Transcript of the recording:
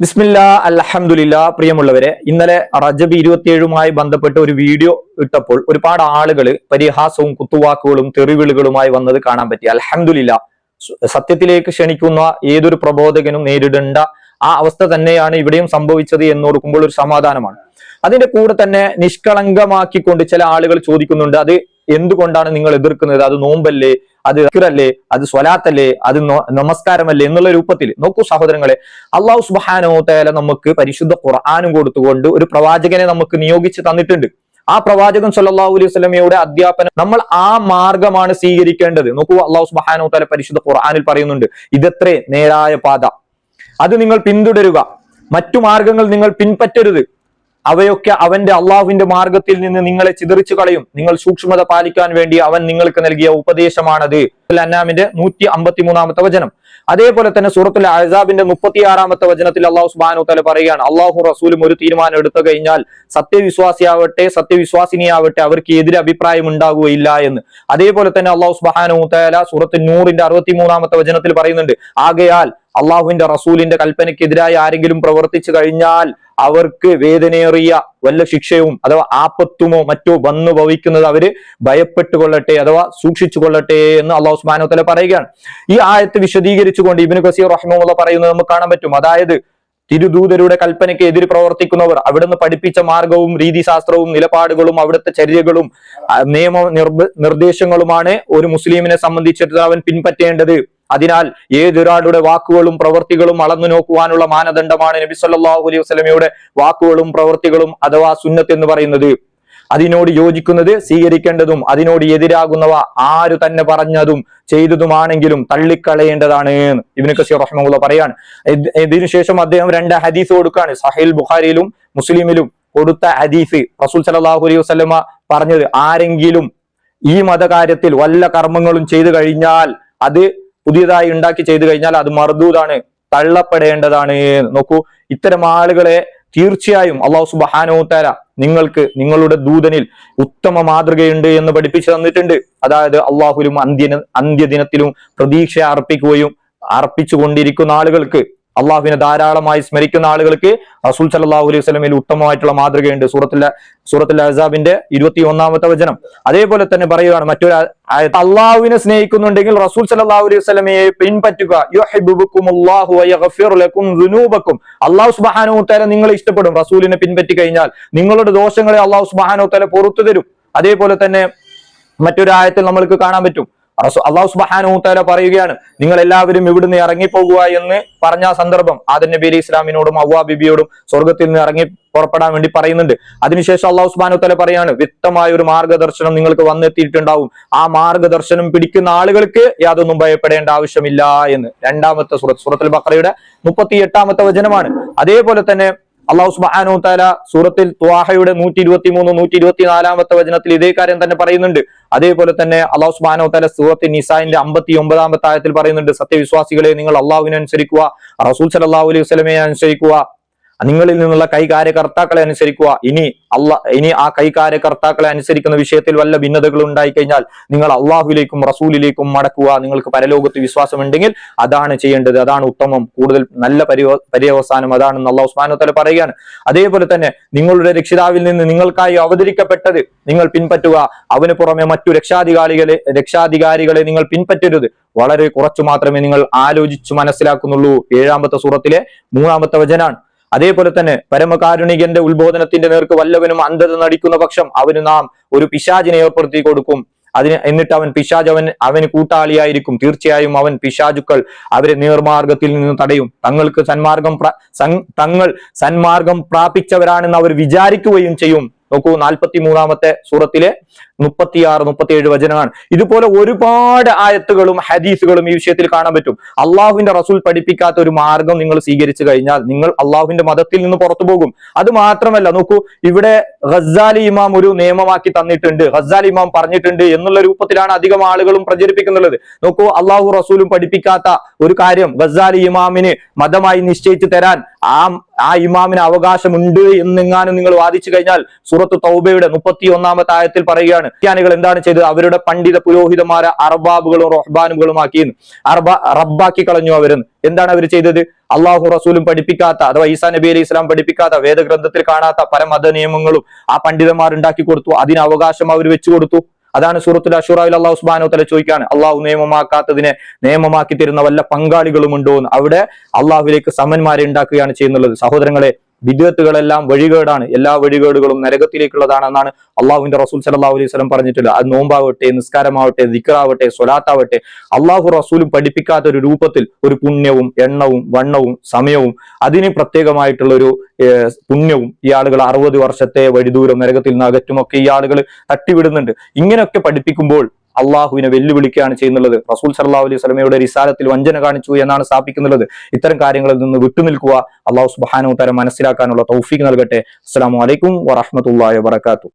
ബിസ്മില്ല അലഹമുല്ല പ്രിയമുള്ളവരെ ഇന്നലെ റജബ് ഇരുപത്തിയേഴുമായി ബന്ധപ്പെട്ട് ഒരു വീഡിയോ ഇട്ടപ്പോൾ ഒരുപാട് ആളുകൾ പരിഹാസവും കുത്തുവാക്കുകളും തെറിവിളികളുമായി വന്നത് കാണാൻ പറ്റി. അലഹമുല്ല സത്യത്തിലേക്ക് ക്ഷണിക്കുന്ന ഏതൊരു പ്രബോധകനും നേരിടേണ്ട ആ അവസ്ഥ തന്നെയാണ് ഇവിടെയും സംഭവിച്ചത് എന്നോർക്കുമ്പോൾ ഒരു സമാധാനമാണ്. അതിന്റെ കൂടെ തന്നെ നിഷ്കളങ്കമാക്കിക്കൊണ്ട് ചില ആളുകൾ ചോദിക്കുന്നുണ്ട് അത് എന്തുകൊണ്ടാണ് നിങ്ങൾ എതിർക്കുന്നത്? അത് നോമ്പല്ലേ? അത് അല്ലേ അത് സ്വലാത്തല്ലേ? അത് നമസ്കാരമല്ലേ? എന്നുള്ള രൂപത്തിൽ. നോക്കൂ സഹോദരങ്ങളെ അള്ളാഹു സുബാനോ തേല നമുക്ക് പരിശുദ്ധ ഖുർആാനും കൊടുത്തുകൊണ്ട് ഒരു പ്രവാചകനെ നമുക്ക് നിയോഗിച്ച് തന്നിട്ടുണ്ട്. ആ പ്രവാചകൻ സല്ലാഹു അലൈഹി വസല്ലമയുടെ അധ്യാപനം നമ്മൾ ആ മാർഗമാണ് സ്വീകരിക്കേണ്ടത്. നോക്കൂ അള്ളാഹു സുബാനോ തല പരിശുദ്ധ ഖുർആാനിൽ പറയുന്നുണ്ട് ഇതത്രേ നേരായ പാത. അത് നിങ്ങൾ പിന്തുടരുക. മറ്റു മാർഗങ്ങൾ നിങ്ങൾ പിൻപറ്റരുത്. അവയൊക്കെ അവന്റെ അള്ളാഹുവിന്റെ മാർഗത്തിൽ നിന്ന് നിങ്ങളെ ചിതറിച്ചു കളയും. നിങ്ങൾ സൂക്ഷ്മത പാലിക്കാൻ വേണ്ടി അവൻ നിങ്ങൾക്ക് നൽകിയ ഉപദേശമാണത്. അന്നാമിന്റെ നൂറ്റി അമ്പത്തി മൂന്നാമത്തെ വചനം. അതേപോലെ തന്നെ സൂറത്തുൽ അഹസാബിന്റെ മുപ്പത്തിയാറാമത്തെ വചനത്തിൽ അള്ളാഹു സുബാനു തല പറയുകയാണ് അള്ളാഹു റസൂലും ഒരു തീരുമാനം എടുത്തു കഴിഞ്ഞാൽ സത്യവിശ്വാസിയാവട്ടെ സത്യവിശ്വാസിനിയാവട്ടെ അവർക്ക് എതിരെ അഭിപ്രായം ഉണ്ടാകുകയില്ല എന്ന്. അതേപോലെ തന്നെ അള്ളാഹു സുബാനു തല സൂറത്ത് നൂറിന്റെ അറുപത്തി മൂന്നാമത്തെ വചനത്തിൽ പറയുന്നുണ്ട് ആകയാൽ അള്ളാഹുവിന്റെ റസൂലിന്റെ കൽപ്പനയ്ക്കെതിരായി ആരെങ്കിലും പ്രവർത്തിച്ചു കഴിഞ്ഞാൽ അവർക്ക് വേദനയേറിയ വല്ല ശിക്ഷയും അഥവാ ആപത്തുമോ മറ്റോ വന്നു ഭവിക്കുന്നത് അവർ ഭയപ്പെട്ടു കൊള്ളട്ടെ അഥവാ സൂക്ഷിച്ചു കൊള്ളട്ടെ എന്ന് അള്ളാഹു സുബാനോ തല പറയുകയാണ്. ഈ ആയത്ത് വിശദീകരിച്ചുകൊണ്ട് ഇബിന് കസീർ റഹ്മുള്ള പറയുന്നത് നമുക്ക് കാണാൻ പറ്റും. അതായത് തിരുദൂതരുടെ കൽപ്പനയ്ക്ക് എതിര് പ്രവർത്തിക്കുന്നവർ അവിടുന്ന് പഠിപ്പിച്ച മാർഗവും രീതിശാസ്ത്രവും നിലപാടുകളും അവിടുത്തെ ചര്യകളും നിയമ നിർദ്ദേശങ്ങളുമാണ് ഒരു മുസ്ലിമിനെ സംബന്ധിച്ചിടത്തോളം അവൻ പിൻപറ്റേണ്ടത്. അതിനാൽ ഏതൊരാളുടെ വാക്കുകളും പ്രവൃത്തികളും അളന്നു നോക്കുവാനുള്ള മാനദണ്ഡമാണ് നബി സല്ലല്ലാഹു അലൈഹി വസല്ലമയുടെ വാക്കുകളും പ്രവൃത്തികളും അഥവാ സുന്നത്ത് എന്ന് പറയുന്നത്. അതിനോട് യോജിക്കുന്നത് സ്വീകരിക്കേണ്ടതും അതിനോട് എതിരാകുന്നവ ആര് തന്നെ പറഞ്ഞതും ചെയ്തതുമാണെങ്കിലും തള്ളിക്കളയേണ്ടതാണ് ഇബിന് കസീർ റഹ്മുള്ള പറയാൻ ഇതിനുശേഷം അദ്ദേഹം രണ്ട് ഹദീസ് കൊടുക്കുകയാണ് സഹീൽ ബുഖാരിയിലും മുസ്ലിമിലും കൊടുത്ത ഹദീസ് റസൂൽ സല്ലല്ലാഹു അലൈഹി വസല്ലമ പറഞ്ഞത് ആരെങ്കിലും ഈ മതകാര്യത്തിൽ വല്ല കർമ്മങ്ങളും ചെയ്തു കഴിഞ്ഞാൽ അത് പുതിയതായി ഉണ്ടാക്കി ചെയ്തു കഴിഞ്ഞാൽ അത് മർദൂതാണ് തള്ളപ്പെടേണ്ടതാണ്. നോക്കൂ ഇത്തരം ആളുകളെ തീർച്ചയായും അള്ളാഹു സുബാനോത്താര നിങ്ങൾക്ക് നിങ്ങളുടെ ദൂതനിൽ ഉത്തമ മാതൃകയുണ്ട് എന്ന് പഠിപ്പിച്ചു തന്നിട്ടുണ്ട്. അതായത് അള്ളാഹുലും അന്ത്യ അന്ത്യദിനത്തിലും പ്രതീക്ഷ അർപ്പിക്കുകയും അർപ്പിച്ചു കൊണ്ടിരിക്കുന്ന ആളുകൾക്ക് അള്ളാഹുവിനെ ധാരാളമായി സ്മരിക്കുന്ന ആളുകൾക്ക് റസൂൽ സല്ലല്ലാഹു അലൈഹി വസല്ലമയിൽ ഉത്തമമായിട്ടുള്ള മാതൃകയുണ്ട്. സൂറത്തില്ല സൂറത്തുൽ അസാബിന്റെ ഇരുപത്തി ഒന്നാമത്തെ വചനം. അതേപോലെ തന്നെ പറയുകയാണ് മറ്റൊരു അള്ളാഹുവിനെ സ്നേഹിക്കുന്നുണ്ടെങ്കിൽ റസൂൽ സല്ലല്ലാഹു അലൈഹി വസല്ലമയെ പിൻപറ്റുക. അള്ളാഹു സുബ്ഹാനഹു വതആല നിങ്ങളെ ഇഷ്ടപ്പെടും. റസൂലിനെ പിൻപറ്റി കഴിഞ്ഞാൽ നിങ്ങളുടെ ദോഷങ്ങളെ അള്ളാഹു സുബ്ഹാനഹു വതആല പുറത്തു തരും. അതേപോലെ തന്നെ മറ്റൊരു ആയത്തിൽ നമ്മൾക്ക് കാണാൻ പറ്റും. അള്ളാഹു സുബ്ഹാനഹു തആല പറയുകയാണ് നിങ്ങൾ എല്ലാവരും ഇവിടുന്ന് ഇറങ്ങിപ്പോകുക എന്ന് പറഞ്ഞ സന്ദർഭം ആദൻ നബി അലി ഇസ്ലാമിനോടും അവ്വാ ബിബിയോടും സ്വർഗത്തിൽ നിന്ന് ഇറങ്ങി പുറപ്പെടാൻ വേണ്ടി പറയുന്നുണ്ട്. അതിനുശേഷം അള്ളാഹു സുബ്ഹാനഹു തആല പറയാണ് വ്യക്തമായ ഒരു മാർഗദർശനം നിങ്ങൾക്ക് വന്നെത്തിയിട്ടുണ്ടാവും. ആ മാർഗദർശനം പിടിക്കുന്ന ആളുകൾക്ക് യാതൊന്നും ഭയപ്പെടേണ്ട ആവശ്യമില്ല എന്ന്. രണ്ടാമത്തെ സൂറത്ത് സൂറത്തുൽ ബഖറയുടെ മുപ്പത്തി എട്ടാമത്തെ വചനമാണ്. അതേപോലെ തന്നെ അള്ളാഹു സുബ്ഹാനഹു തആല സൂറത്തിൽ ത്വാഹയുടെ നൂറ്റി ഇരുപത്തി മൂന്ന് നൂറ്റി ഇരുപത്തി നാലാമത്തെ വചനത്തിൽ ഇതേ കാര്യം തന്നെ പറയുന്നുണ്ട്. അതേപോലെ തന്നെ അള്ളാഹു സുബ്ഹാനഹു തആല സൂറത്തിൽ നിസായിന്റെ അമ്പത്തി ഒമ്പതാമത്തെ ആയത്തിൽ പറയുന്നുണ്ട് സത്യവിശ്വാസികളെ നിങ്ങൾ അള്ളാഹുവിനെ അനുസരിക്കുക റസൂൽ സല്ലല്ലാഹു അലൈഹി വസ്ലമയെ അനുസരിക്കുക. നിങ്ങളിൽ നിന്നുള്ള കൈകാര്യകർത്താക്കളെ അനുസരിക്കുക. ഇനി അല്ല ഇനി ആ കൈകാര്യകർത്താക്കളെ അനുസരിക്കുന്ന വിഷയത്തിൽ വല്ല ഭിന്നതകൾ ഉണ്ടായി കഴിഞ്ഞാൽ നിങ്ങൾ അള്ളാഹുലേക്കും റസൂലിലേക്കും മടക്കുക. നിങ്ങൾക്ക് പരലോകത്ത് വിശ്വാസമുണ്ടെങ്കിൽ അതാണ് ചെയ്യേണ്ടത്. അതാണ് ഉത്തമം. കൂടുതൽ നല്ല പര്യ പര്യവസാനം അതാണെന്ന് അള്ളാഹു ഉസ്മാനോത്തല തല പറയുകയാണ്. അതേപോലെ തന്നെ നിങ്ങളുടെ രക്ഷിതാവിൽ നിന്ന് നിങ്ങൾക്കായി അവതരിക്കപ്പെട്ടത് നിങ്ങൾ പിൻപറ്റുക. അവന് പുറമെ മറ്റു രക്ഷാധികാരികളെ രക്ഷാധികാരികളെ നിങ്ങൾ പിൻപറ്റരുത്. വളരെ കുറച്ചു മാത്രമേ നിങ്ങൾ ആലോചിച്ചു മനസ്സിലാക്കുന്നുള്ളൂ. ഏഴാമത്തെ സൂറത്തിലെ മൂന്നാമത്തെ വചനാണ്. അതേപോലെ തന്നെ പരമകാരുണികന്റെ ഉത്ബോധനത്തിന്റെ നേർക്ക് വല്ലവനും അന്ധത നടിക്കുന്ന പക്ഷം അവന് നാം ഒരു പിശാചിനെ ഏർപ്പെടുത്തി കൊടുക്കും. അതിന് എന്നിട്ട് അവൻ പിശാജ് അവൻ അവന് കൂട്ടാളിയായിരിക്കും. തീർച്ചയായും അവൻ പിശാചുക്കൾ അവരെ നേർമാർഗത്തിൽ നിന്ന് തടയും. തങ്ങൾക്ക് സന്മാർഗം തങ്ങൾ സന്മാർഗം പ്രാപിച്ചവരാണെന്ന് അവർ വിചാരിക്കുകയും ചെയ്യും. നോക്കൂ നാൽപ്പത്തി മൂന്നാമത്തെ സൂറത്തിലെ മുപ്പത്തിയാറ് മുപ്പത്തിയേഴ് വചനമാണ് ഇതുപോലെ ഒരുപാട് ആയത്തുകളും ഹദീസുകളും ഈ വിഷയത്തിൽ കാണാൻ പറ്റും. അള്ളാഹുവിന്റെ റസൂൽ പഠിപ്പിക്കാത്ത ഒരു മാർഗം നിങ്ങൾ സ്വീകരിച്ചു കഴിഞ്ഞാൽ നിങ്ങൾ അള്ളാഹുവിന്റെ മതത്തിൽ നിന്ന് പുറത്തു പോകും. അത് മാത്രമല്ല നോക്കൂ ഇവിടെ ഖസാലി ഇമാം ഒരു നിയമമാക്കി തന്നിട്ടുണ്ട്. ഖസാലി ഇമാം പറഞ്ഞിട്ടുണ്ട് എന്നുള്ള രൂപത്തിലാണ് അധികം ആളുകളും പ്രചരിപ്പിക്കുന്നുള്ളത്. നോക്കൂ അള്ളാഹു റസൂലും പഠിപ്പിക്കാത്ത ഒരു കാര്യം ഖസാലി ഇമാമിന് മതമായി നിശ്ചയിച്ചു തരാൻ ആ ആ ഇമാമിന് അവകാശമുണ്ട് എന്നെങ്ങാനും നിങ്ങൾ വാദിച്ചു കഴിഞ്ഞാൽ സൂറത്ത് തൗബയുടെ മുപ്പത്തി ഒന്നാമത്തെ ആയത്തിൽ പറയുകയാണ്. പറയുകയാണ് ക്രിസ്ത്യാനികൾ എന്താണ് ചെയ്തത്? അവരുടെ പണ്ഡിത പുരോഹിതന്മാരെ അർബാബുകളും റൊഹ്ബാനുകളും ആക്കി അർബ റബ്ബാക്കി കളഞ്ഞു അവരെന്ന് എന്താണ് അവർ ചെയ്തത്? അള്ളാഹു റസൂലും പഠിപ്പിക്കാത്ത അഥവാ ഈസാ നബി അലി ഇസ്ലാം പഠിപ്പിക്കാത്ത വേദഗ്രന്ഥത്തിൽ കാണാത്ത പല മത നിയമങ്ങളും ആ പണ്ഡിതന്മാർ ഉണ്ടാക്കി കൊടുത്തു. അതിന് അവകാശം അവർ വെച്ചു കൊടുത്തു. അതാണ് സൂറത്തുൽ അഷുറായിൽ അള്ളാഹു സുബാനോ തല ചോദിക്കാണ്. അള്ളാഹു നിയമമാക്കാത്തതിനെ നിയമമാക്കി തരുന്ന വല്ല പങ്കാളികളും ഉണ്ടോ എന്ന്. അവിടെ അള്ളാഹുലേക്ക് സമന്മാരെ ഉണ്ടാക്കുകയാണ് ചെയ്യുന്നുള്ളത്. സഹോദരങ്ങളെ വിദ്യത്തുകളെല്ലാം വഴികേടാണ്. എല്ലാ വഴികേടുകളും നരകത്തിലേക്കുള്ളതാണെന്നാണ് അള്ളാഹുവിന്റെ റസൂൽ സലാഹു അലൈഹി സ്വലം പറഞ്ഞിട്ടുള്ളത്. അത് നോമ്പാവട്ടെ നിസ്കാരമാവട്ടെ ദിക്കറാവട്ടെ സ്വലാത്താവട്ടെ അള്ളാഹു റസൂലും പഠിപ്പിക്കാത്ത ഒരു രൂപത്തിൽ ഒരു പുണ്യവും എണ്ണവും വണ്ണവും സമയവും അതിന് പ്രത്യേകമായിട്ടുള്ള ഒരു പുണ്യവും ഈ ആളുകൾ അറുപത് വർഷത്തെ വഴിദൂരം നരകത്തിൽ നിന്ന് അകറ്റുമൊക്കെ ഈ ആളുകൾ തട്ടിവിടുന്നുണ്ട്. ഇങ്ങനെയൊക്കെ പഠിപ്പിക്കുമ്പോൾ അള്ളാഹുവിനെ വെല്ലുവിളിക്കുകയാണ് ചെയ്യുന്നുള്ളത്. റസൂൽ സല്ലാ അലൈഹി സ്വലമയുടെ റിസാലത്തിൽ വഞ്ചന കാണിച്ചു എന്നാണ് സ്ഥാപിക്കുന്നത്. ഇത്തരം കാര്യങ്ങളിൽ നിന്ന് വിട്ടുനിൽക്കുക. അള്ളാഹു സുബാനു തരം മനസ്സിലാക്കാനുള്ള തൗഫീഖ് നൽകട്ടെ. അസ്സാം വലൈക്കും വറഹമത്തല്ലാ വാത്തു